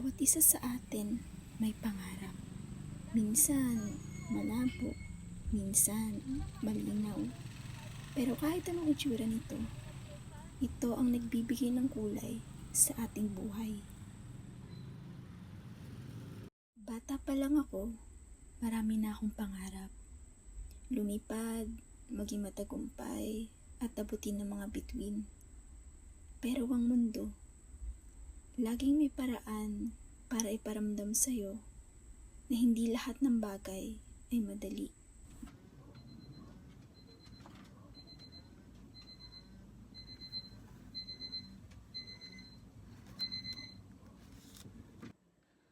Bawat isa sa atin may pangarap. Minsan malabo, minsan malinaw. Pero kahit anong itsura nito, ito ang nagbibigay ng kulay sa ating buhay. Bata pa lang ako, marami na akong pangarap. Lumipad, maging matagumpay, at abutin ng mga bituin. Pero ang mundo, laging may paraan para iparamdam sa'yo na hindi lahat ng bagay ay madali.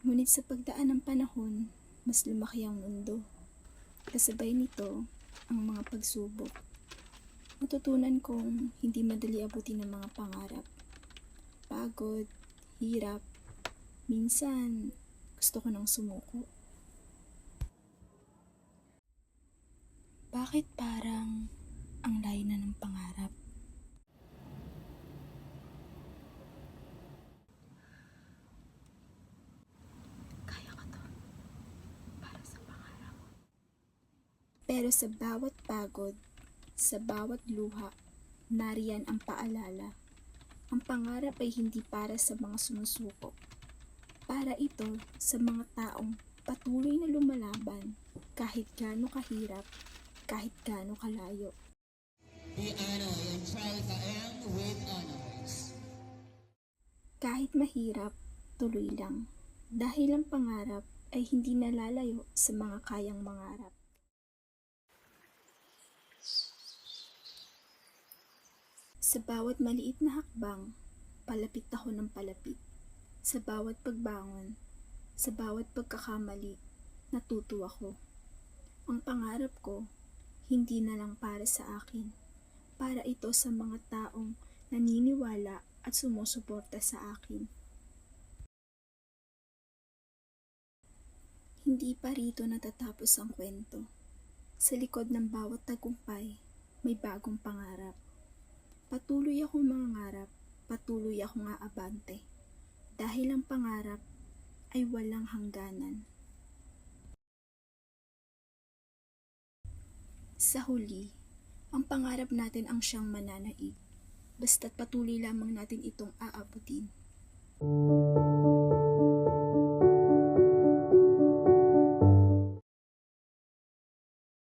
Ngunit sa pagdaan ng panahon, mas lumaki ang mundo. Kasabay nito ang mga pagsubok. Natutunan kong hindi madali abutin ng mga pangarap. Pagod, hirap, minsan gusto ko nang sumuko. Bakit parang ang layo na ng pangarap? Kaya ka to. Para sa pangarap. Pero sa bawat pagod, sa bawat luha, nariyan ang paalala. Ang pangarap ay hindi para sa mga sumusuko. Para ito sa mga taong patuloy na lumalaban kahit gaano kahirap, kahit gaano kalayo. Charles M with honors. Kahit mahirap, tuloy lang. Dahil ang pangarap ay hindi nalalayo sa mga kayang mangarap. Sa bawat maliit na hakbang, palapit ako ng palapit. Sa bawat pagbangon, sa bawat pagkakamali, natuto ako. Ang pangarap ko, hindi na lang para sa akin. Para ito sa mga taong naniniwala at sumusuporta sa akin. Hindi pa rito natatapos ang kwento. Sa likod ng bawat tagumpay, may bagong pangarap. Akong mangarap, patuloy akong aabante. Dahil ang pangarap ay walang hangganan. Sa huli, ang pangarap natin ang siyang mananaig. Basta't patuloy lamang natin itong aabutin.